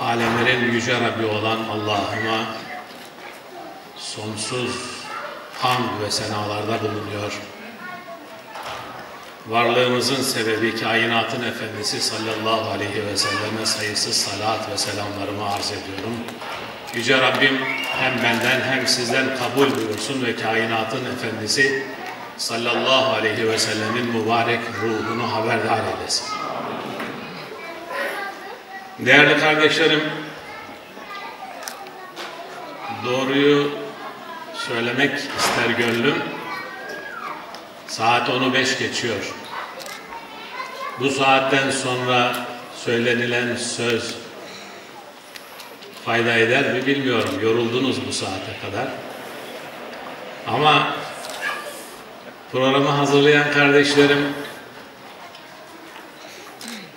alemlerin yüce Rabbi olan Allah'ıma sonsuz hamd ve senalarda bulunuyor. Varlığımızın sebebi kainatın efendisi sallallahu aleyhi ve selleme sayısız salat ve selamlarımı arz ediyorum. Yüce Rabbim hem benden hem sizden kabul buyursun ve kainatın efendisi sallallahu aleyhi ve sellemin mübarek ruhunu haberdar eylesin. Değerli kardeşlerim, doğruyu söylemek ister gönlüm. Saat onu beş geçiyor. Bu saatten sonra söylenilen söz fayda eder mi bilmiyorum. Yoruldunuz bu saate kadar. Ama programı hazırlayan kardeşlerim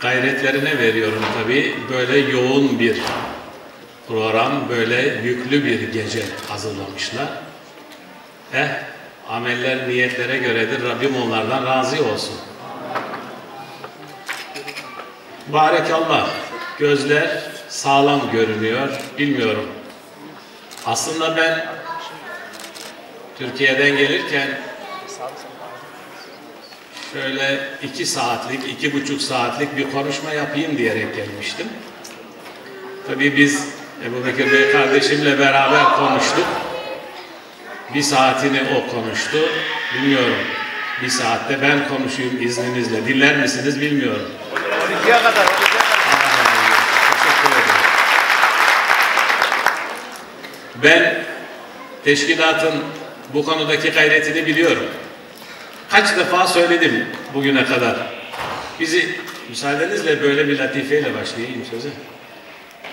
gayretlerine veriyorum tabii. Böyle yoğun bir program, böyle yüklü bir gece hazırlamışlar. Eh, ameller niyetlere göredir. Rabbim onlardan razı olsun. Barekallah. Gözler sağlam görünüyor. Bilmiyorum. Aslında ben Türkiye'den gelirken şöyle iki saatlik, iki buçuk saatlik bir konuşma yapayım diyerek gelmiştim. Tabii biz Ebu Bekir Bey kardeşimle beraber konuştuk. Bir saatini o konuştu. Bilmiyorum. Bir saatte ben konuşayım izninizle. Dinler misiniz bilmiyorum. 12'ye kadar, 12'ye kadar. Teşekkür ederim. Ben teşkilatın bu konudaki gayretini biliyorum. Kaç defa söyledim bugüne kadar. Bizi müsaadenizle böyle bir latifeyle başlayayım söze.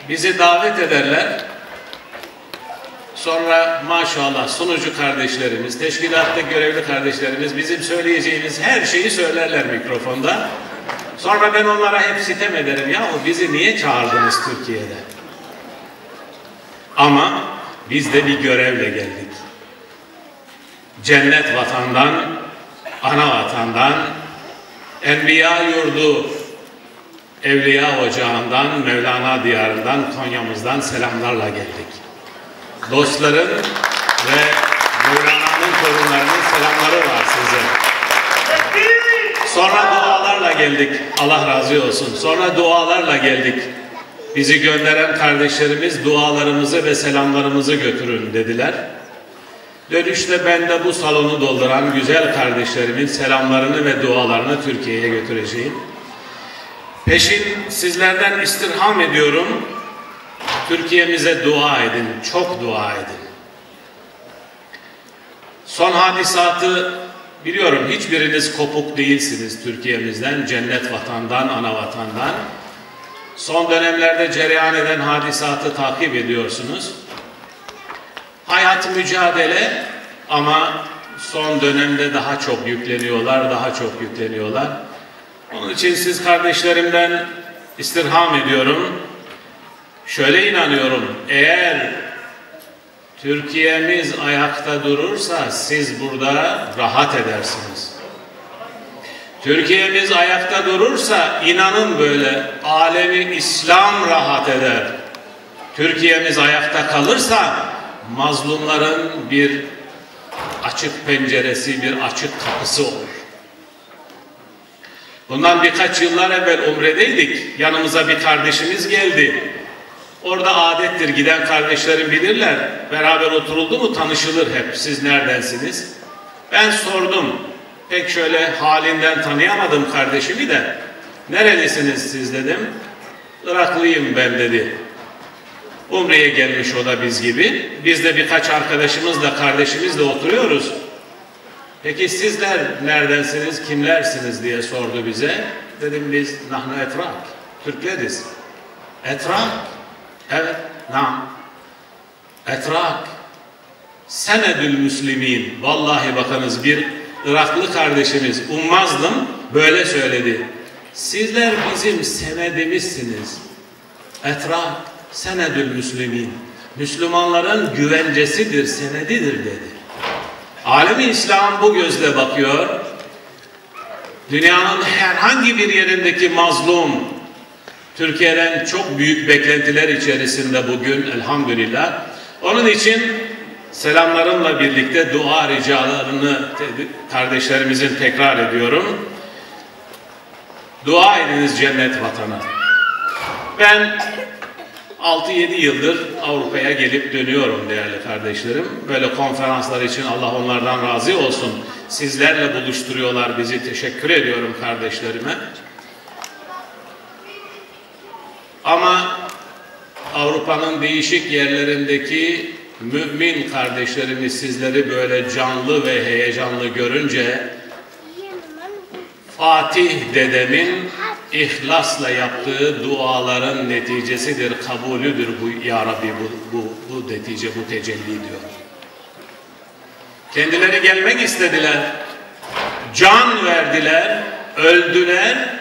Bizi davet ederler. Sonra maşallah sunucu kardeşlerimiz, teşkilatta görevli kardeşlerimiz bizim söyleyeceğimiz her şeyi söylerler mikrofonda. Sonra ben onlara hep sitem ederim. Yahu bizi niye çağırdınız Türkiye'de? Ama biz de bir görevle geldik. Cennet vatandan, ana vatandan, Enbiya yurdu, Evliya ocağından, Mevlana diyarından, Konya'mızdan selamlarla geldik. Dostların ve Mevlana'nın torunlarının selamları var size. Sonra dualarla geldik. Allah razı olsun. Sonra dualarla geldik. Bizi gönderen kardeşlerimiz dualarımızı ve selamlarımızı götürün dediler. Dönüşte ben de bu salonu dolduran güzel kardeşlerimin selamlarını ve dualarını Türkiye'ye götüreceğim. Peşin sizlerden istirham ediyorum. Türkiye'mize dua edin, çok dua edin. Son hadisatı biliyorum hiçbiriniz kopuk değilsiniz Türkiye'mizden, cennet vatandan, ana vatandan. Son dönemlerde cereyan eden hadisatı takip ediyorsunuz. Hayat mücadele ama son dönemde daha çok yükleniyorlar, daha çok yükleniyorlar. Onun için siz kardeşlerimden istirham ediyorum. Şöyle inanıyorum, eğer Türkiye'miz ayakta durursa siz burada rahat edersiniz. Türkiye'miz ayakta durursa inanın böyle alemi İslam rahat eder. Türkiye'miz ayakta kalırsa mazlumların bir açık penceresi, bir açık kapısı olur. Bundan birkaç yıllar evvel Umre'deydik. Yanımıza bir kardeşimiz geldi. Orada adettir giden kardeşlerim bilirler. Beraber oturuldu mu tanışılır hep. Siz neredensiniz? Ben sordum. Pek şöyle halinden tanıyamadım kardeşimi de. Nerelisiniz siz dedim. Iraklıyım ben dedi. Umre'ye gelmiş o da biz gibi. Biz de birkaç arkadaşımızla, kardeşimizle oturuyoruz. Peki sizler neredensiniz, kimlersiniz diye sordu bize. Dedim biz nahnu etrak, Türkleriz. Etrak, evet, nam. Etrak, senedül müslimin. Vallahi bakınız bir Iraklı kardeşimiz ummazdım böyle söyledi. Sizler bizim senedimizsiniz. Etrak, senedül müslimin. Müslümanların güvencesidir, senedidir dedi. Alemi İslam bu gözle bakıyor. Dünyanın herhangi bir yerindeki mazlum, Türkiye'den çok büyük beklentiler içerisinde bugün elhamdülillah. Onun için selamlarımla birlikte dua ricalarını kardeşlerimizin tekrar ediyorum. Dua ediniz cennet vatana. Ben 6-7 yıldır Avrupa'ya gelip dönüyorum değerli kardeşlerim. Böyle konferanslar için Allah onlardan razı olsun. Sizlerle buluşturuyorlar bizi. Teşekkür ediyorum kardeşlerime. Ama Avrupa'nın değişik yerlerindeki mümin kardeşlerimiz sizleri böyle canlı ve heyecanlı görünce Fatih dedemin ihlasla yaptığı duaların neticesidir, kabulüdür bu ya Rabbi bu, bu, bu netice, bu tecelli diyor. Kendileri gelmek istediler, can verdiler, öldüler,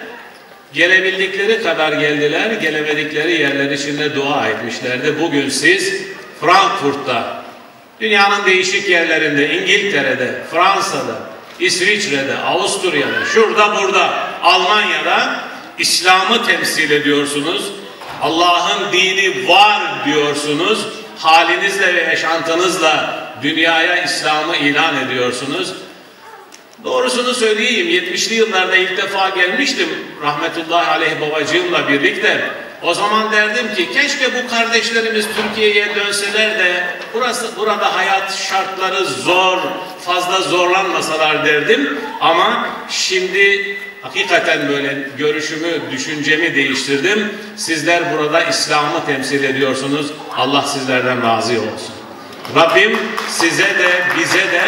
gelebildikleri kadar geldiler, gelemedikleri yerler içinde dua etmişlerdi. Bugün siz Frankfurt'ta, dünyanın değişik yerlerinde, İngiltere'de, Fransa'da, İsviçre'de, Avusturya'da, şurada burada, Almanya'da İslam'ı temsil ediyorsunuz. Allah'ın dini var diyorsunuz. Halinizle ve yaşantınızla dünyaya İslam'ı ilan ediyorsunuz. Doğrusunu söyleyeyim, 70'li yıllarda ilk defa gelmiştim rahmetullahi aleyh babacığımla birlikte. O zaman derdim ki keşke bu kardeşlerimiz Türkiye'ye dönseler de burası burada hayat şartları zor, fazla zorlanmasalar derdim. Ama şimdi hakikaten böyle görüşümü, düşüncemi değiştirdim. Sizler burada İslam'ı temsil ediyorsunuz. Allah sizlerden razı olsun. Rabbim size de bize de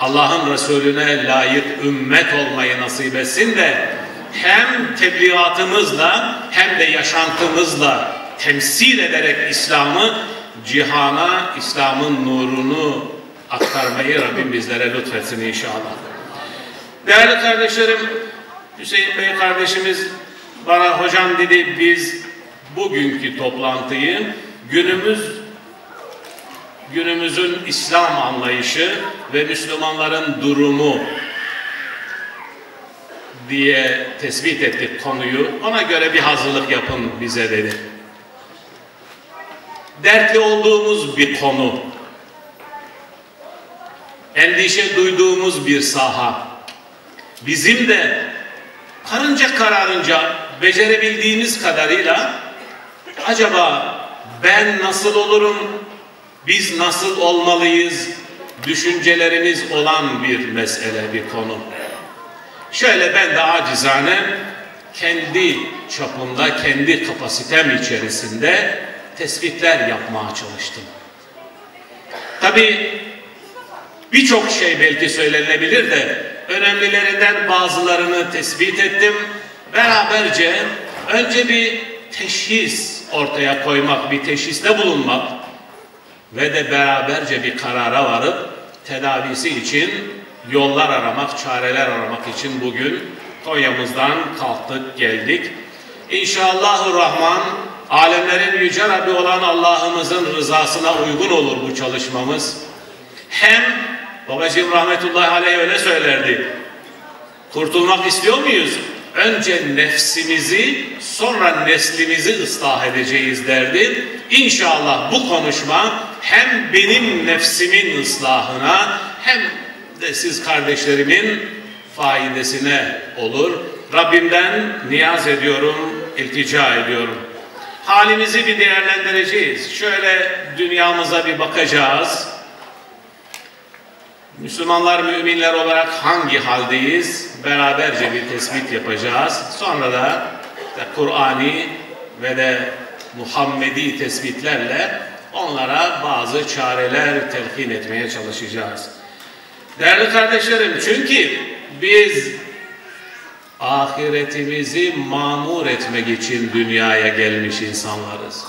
Allah'ın Resulüne layık ümmet olmayı nasip etsin de hem tebliğatımızla hem de yaşantımızla temsil ederek İslam'ı cihana, İslam'ın nurunu aktarmayı Rabbim bizlere lütfetsin inşallah. Değerli kardeşlerim, Hüseyin Bey kardeşimiz bana hocam dedi biz bugünkü toplantıyı günümüz günümüzün İslam anlayışı ve Müslümanların durumu diye tespit ettik konuyu. Ona göre bir hazırlık yapın bize dedi. Dertli olduğumuz bir konu. Endişe duyduğumuz bir saha. Bizim de karınca kararınca becerebildiğimiz kadarıyla acaba ben nasıl olurum, biz nasıl olmalıyız düşüncelerimiz olan bir mesele, bir konu. Şöyle ben de acizane kendi çapımda, kendi kapasitem içerisinde tespitler yapmaya çalıştım. Tabi birçok şey belki söylenebilir de önemlilerinden bazılarını tespit ettim. Beraberce önce bir teşhis ortaya koymak, bir teşhiste bulunmak ve de beraberce bir karara varıp tedavisi için yollar aramak, çareler aramak için bugün Konya'mızdan kalktık, geldik. İnşallahurrahman alemlerin yüce Rabbi olan Allah'ımızın rızasına uygun olur bu çalışmamız. Hem babacığım rahmetullahi aleyh öyle söylerdi. Kurtulmak istiyor muyuz? Önce nefsimizi sonra neslimizi ıslah edeceğiz derdi. İnşallah bu konuşma hem benim nefsimin ıslahına hem de siz kardeşlerimin faidesine olur. Rabbimden niyaz ediyorum, iltica ediyorum. Halimizi bir değerlendireceğiz. Şöyle dünyamıza bir bakacağız. Müslümanlar, müminler olarak hangi haldeyiz? Beraberce bir tespit yapacağız. Sonra da işte Kur'ani ve de Muhammedi tespitlerle onlara bazı çareler telkin etmeye çalışacağız. Değerli kardeşlerim çünkü biz ahiretimizi mamur etmek için dünyaya gelmiş insanlarız.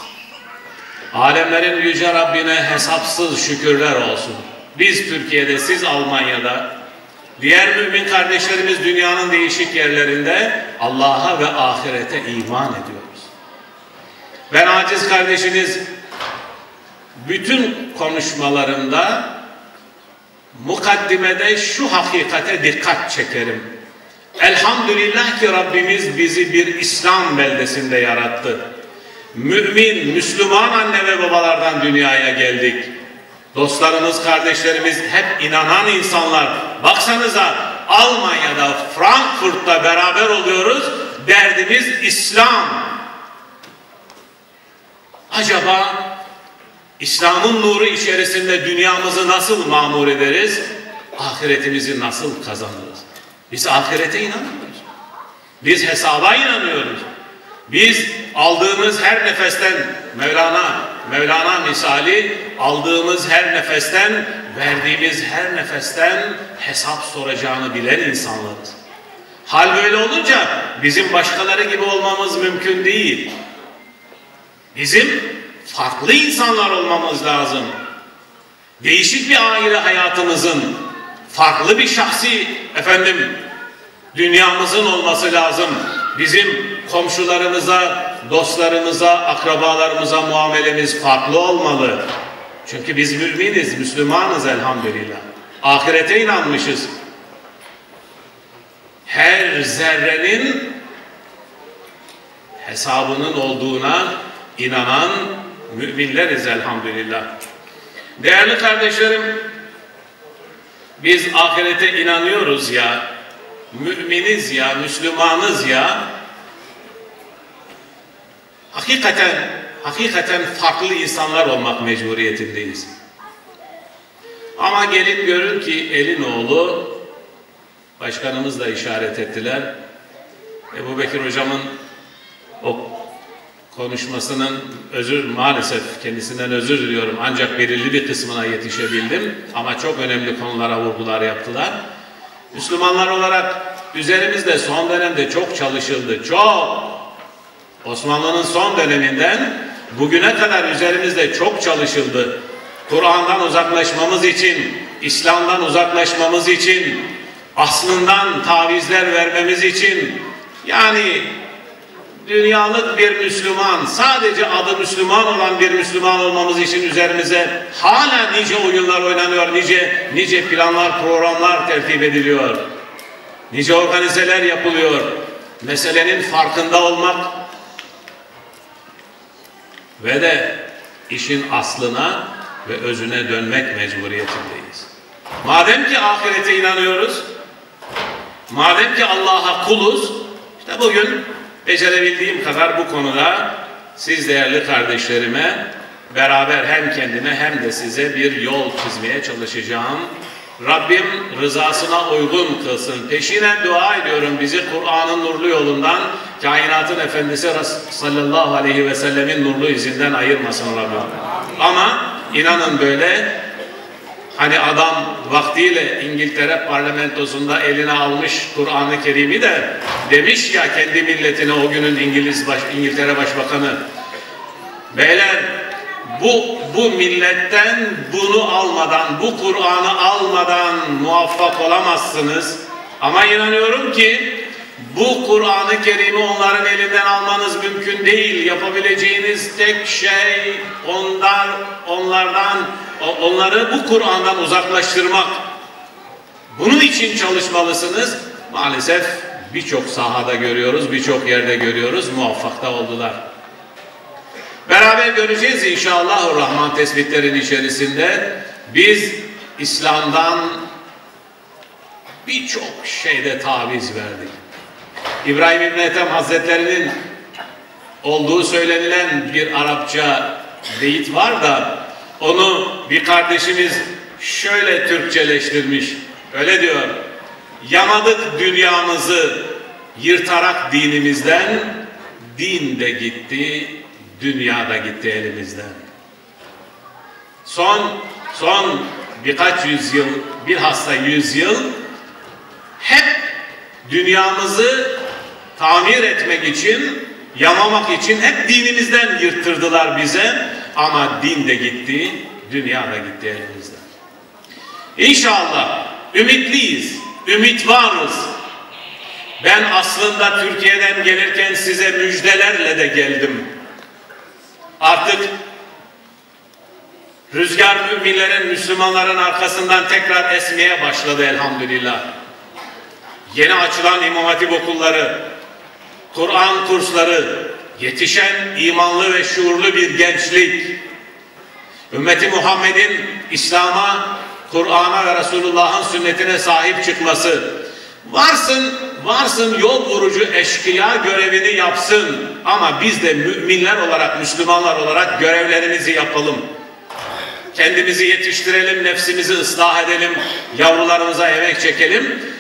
Alemlerin yüce Rabbine hesapsız şükürler olsun. Biz Türkiye'de, siz Almanya'da, diğer mümin kardeşlerimiz dünyanın değişik yerlerinde Allah'a ve ahirete iman ediyoruz. Ben aciz kardeşiniz bütün konuşmalarımda mukaddimede şu hakikate dikkat çekerim. Elhamdülillah ki Rabbimiz bizi bir İslam beldesinde yarattı. Mümin, Müslüman anne ve babalardan dünyaya geldik. Dostlarımız, kardeşlerimiz hep inanan insanlar. Baksanıza Almanya'da, Frankfurt'ta beraber oluyoruz. Derdimiz İslam. Acaba İslam'ın nuru içerisinde dünyamızı nasıl mamur ederiz? Ahiretimizi nasıl kazanırız? Biz ahirete inanmıyoruz. Biz hesaba inanıyoruz. Biz aldığımız her nefesten Mevlana, Mevlana misali aldığımız her nefesten, verdiğimiz her nefesten hesap soracağını bilen insanlarız. Hal böyle olunca bizim başkaları gibi olmamız mümkün değil. Bizim farklı insanlar olmamız lazım. Değişik bir aile hayatımızın, farklı bir şahsi efendim dünyamızın olması lazım. Bizim komşularımıza, dostlarımıza, akrabalarımıza muamelemiz farklı olmalı. Çünkü biz müminiz, Müslümanız elhamdülillah. Ahirete inanmışız. Her zerrenin hesabının olduğuna inanan müminleriz elhamdülillah. Değerli kardeşlerim, biz ahirete inanıyoruz ya, müminiz ya, Müslümanız ya, hakikaten hakikaten farklı insanlar olmak mecburiyetindeyiz. Ama gelin görün ki elin oğlu başkanımız da işaret ettiler. Ebu Bekir hocamın o konuşmasının özür maalesef kendisinden özür diliyorum ancak belirli bir kısmına yetişebildim ama çok önemli konulara vurgular yaptılar. Müslümanlar olarak üzerimizde son dönemde çok çalışıldı. Çok. Osmanlı'nın son döneminden bugüne kadar üzerimizde çok çalışıldı. Kur'an'dan uzaklaşmamız için, İslam'dan uzaklaşmamız için, aslından tavizler vermemiz için, yani dünyalık bir Müslüman, sadece adı Müslüman olan bir Müslüman olmamız için üzerimize hala nice oyunlar oynanıyor, nice nice planlar, programlar tertip ediliyor. Nice organizeler yapılıyor. Meselenin farkında olmak ve de işin aslına ve özüne dönmek mecburiyetindeyiz. Madem ki ahirete inanıyoruz, madem ki Allah'a kuluz, işte bugün becerebildiğim kadar bu konuda siz değerli kardeşlerime beraber hem kendime hem de size bir yol çizmeye çalışacağım. Rabbim rızasına uygun kılsın. Peşinen dua ediyorum bizi Kur'an'ın nurlu yolundan, kainatın efendisi sallallahu aleyhi ve sellemin nurlu izinden ayırmasın Rabbim. Ama inanın böyle Hani adam vaktiyle İngiltere parlamentosunda eline almış Kur'an-ı Kerim'i de demiş ya kendi milletine o günün İngiliz baş, İngiltere Başbakanı beyler bu, bu milletten bunu almadan, bu Kur'an'ı almadan muvaffak olamazsınız. Ama inanıyorum ki bu Kur'an-ı Kerim'i onların elinden almanız mümkün değil. Yapabileceğiniz tek şey onlar, onlardan, onları bu Kur'an'dan uzaklaştırmak. Bunun için çalışmalısınız. Maalesef birçok sahada görüyoruz, birçok yerde görüyoruz. Muvaffak da oldular. Beraber göreceğiz inşallah Rahman tespitlerin içerisinde. Biz İslam'dan birçok şeyde taviz verdik. İbrahim İbn Ethem Hazretleri'nin olduğu söylenilen bir Arapça beyit var da onu bir kardeşimiz şöyle Türkçeleştirmiş. Öyle diyor. Yamadık dünyamızı yırtarak dinimizden, din de gitti, dünya da gitti elimizden. Son son birkaç yüzyıl, bilhassa yüzyıl hep dünyamızı tamir etmek için, yamamak için hep dinimizden yırttırdılar bize. Ama din de gitti, dünya da gitti elimizden. İnşallah ümitliyiz, ümit varız. Ben aslında Türkiye'den gelirken size müjdelerle de geldim. Artık rüzgar müminlerin, Müslümanların arkasından tekrar esmeye başladı elhamdülillah. yeni açılan İmam Hatip okulları, Kur'an kursları, yetişen imanlı ve şuurlu bir gençlik, ümmeti Muhammed'in İslam'a, Kur'an'a ve Resulullah'ın sünnetine sahip çıkması, varsın, varsın yol vurucu eşkıya görevini yapsın ama biz de müminler olarak, Müslümanlar olarak görevlerimizi yapalım. Kendimizi yetiştirelim, nefsimizi ıslah edelim, yavrularımıza emek çekelim.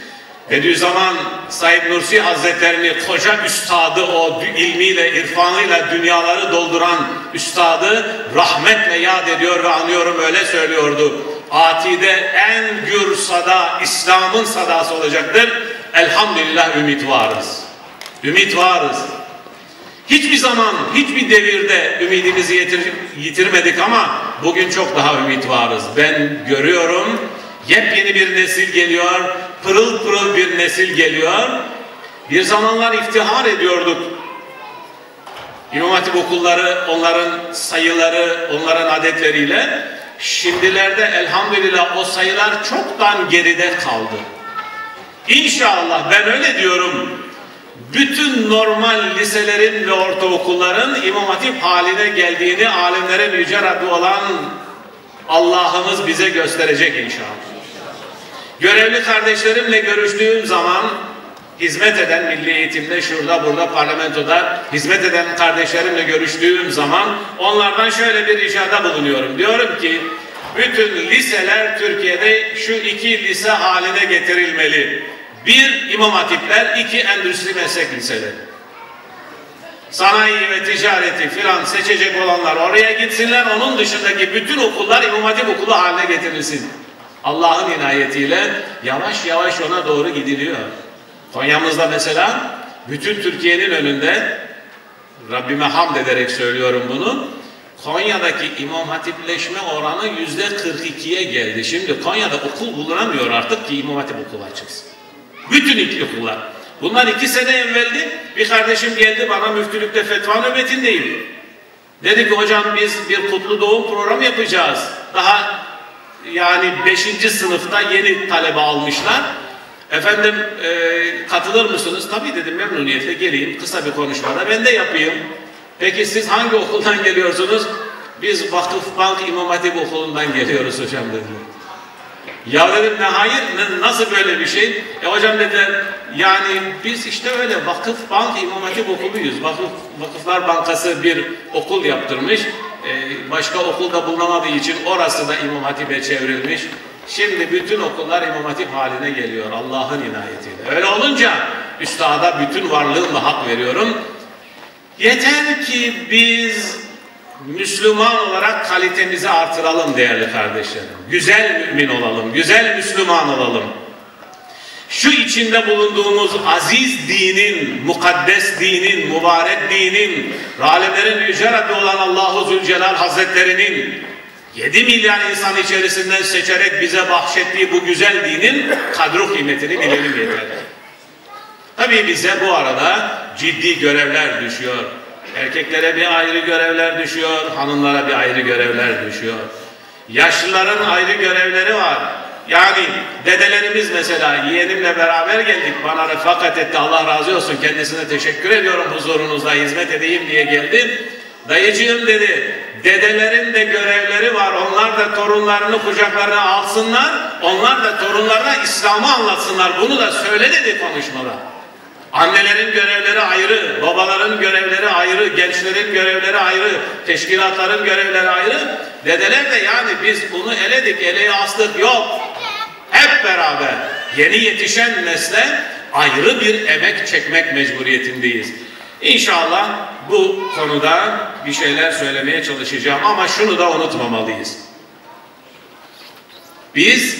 Bediüzzaman Said Nursi Hazretlerini koca üstadı o ilmiyle, irfanıyla dünyaları dolduran üstadı rahmetle yad ediyor ve anıyorum öyle söylüyordu. Atide en gür sada, İslam'ın sadası olacaktır. Elhamdülillah ümit varız. Ümit varız. Hiçbir zaman, hiçbir devirde ümidimizi yitir, yitirmedik ama bugün çok daha ümit varız. Ben görüyorum, yepyeni bir nesil geliyor, pırıl pırıl bir nesil geliyor. Bir zamanlar iftihar ediyorduk. İmam Hatip okulları, onların sayıları, onların adetleriyle. Şimdilerde elhamdülillah o sayılar çoktan geride kaldı. İnşallah ben öyle diyorum bütün normal liselerin ve ortaokulların İmam Hatip haline geldiğini alemlere yüce Rabbi olan Allah'ımız bize gösterecek inşallah. Görevli kardeşlerimle görüştüğüm zaman hizmet eden milli eğitimde şurada burada parlamentoda hizmet eden kardeşlerimle görüştüğüm zaman onlardan şöyle bir ricada bulunuyorum. Diyorum ki bütün liseler Türkiye'de şu iki lise haline getirilmeli. Bir imam hatipler, iki endüstri meslek liseleri. Sanayi ve ticareti filan seçecek olanlar oraya gitsinler. Onun dışındaki bütün okullar imam hatip okulu haline getirilsin. Allah'ın inayetiyle yavaş yavaş ona doğru gidiliyor. Konya'mızda mesela bütün Türkiye'nin önünde Rabbime hamd ederek söylüyorum bunu. Konya'daki imam hatipleşme oranı yüzde 42'ye geldi. Şimdi Konya'da okul bulunamıyor artık ki imam hatip okulu açılsın. Bütün ilkokullar. Bunlar iki sene evveldi. Bir kardeşim geldi bana müftülükte fetva nöbetindeyim. Dedi ki hocam biz bir kutlu doğum programı yapacağız. Daha yani beşinci sınıfta yeni talebe almışlar. Efendim e, katılır mısınız? Tabii dedim memnuniyetle geleyim. Kısa bir konuşmada ben de yapayım. Peki siz hangi okuldan geliyorsunuz? Biz Vakıf Bank İmam Hatip Okulu'ndan geliyoruz hocam dediler. Ya dedim ne hayır ne, nasıl böyle bir şey? E hocam dediler yani biz işte öyle Vakıf Bank İmam Hatip Okuluyuz. Vakıf, Vakıflar Bankası bir okul yaptırmış. Ee, başka okulda bulunamadığı için orası da İmam Hatip'e çevrilmiş. Şimdi bütün okullar İmam Hatip haline geliyor Allah'ın inayetiyle. Öyle olunca üstada bütün varlığımla hak veriyorum. Yeter ki biz Müslüman olarak kalitemizi artıralım değerli kardeşlerim. Güzel mümin olalım, güzel Müslüman olalım. Şu içinde bulunduğumuz aziz dinin, mukaddes dinin, mübarek dinin, alemlerin yüce Rabbi olan Allahu Zülcelal Hazretlerinin 7 milyar insan içerisinden seçerek bize bahşettiği bu güzel dinin kadro kıymetini bilelim yeter. Tabii bize bu arada ciddi görevler düşüyor. Erkeklere bir ayrı görevler düşüyor, hanımlara bir ayrı görevler düşüyor. Yaşlıların ayrı görevleri var. Yani dedelerimiz mesela yeğenimle beraber geldik. Bana refakat etti. Allah razı olsun. Kendisine teşekkür ediyorum huzurunuzda hizmet edeyim diye geldi. Dayıcığım dedi. Dedelerin de görevleri var. Onlar da torunlarını kucaklarına alsınlar. Onlar da torunlarına İslam'ı anlatsınlar. Bunu da söyle dedi konuşmada. Annelerin görevleri ayrı, babaların görevleri ayrı, gençlerin görevleri ayrı, teşkilatların görevleri ayrı. Dedeler de yani biz bunu eledik, eleye astık yok. Hep beraber yeni yetişen nesle ayrı bir emek çekmek mecburiyetindeyiz. İnşallah bu konuda bir şeyler söylemeye çalışacağım ama şunu da unutmamalıyız. Biz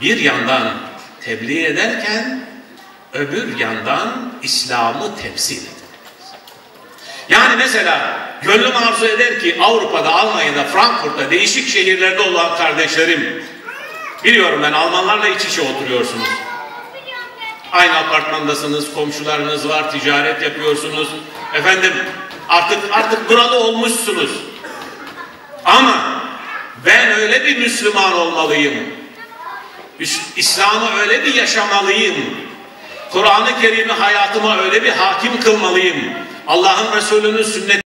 bir yandan tebliğ ederken öbür yandan İslam'ı temsil ederiz. Yani mesela gönlüm arzu eder ki Avrupa'da, Almanya'da, Frankfurt'ta değişik şehirlerde olan kardeşlerim biliyorum ben Almanlarla iç içe oturuyorsunuz. Aynı apartmandasınız, komşularınız var, ticaret yapıyorsunuz. Efendim artık artık buralı olmuşsunuz. Ama ben öyle bir Müslüman olmalıyım. İslam'ı öyle bir yaşamalıyım Kur'an-ı Kerim'i hayatıma öyle bir hakim kılmalıyım. Allah'ın Resulü'nün sünneti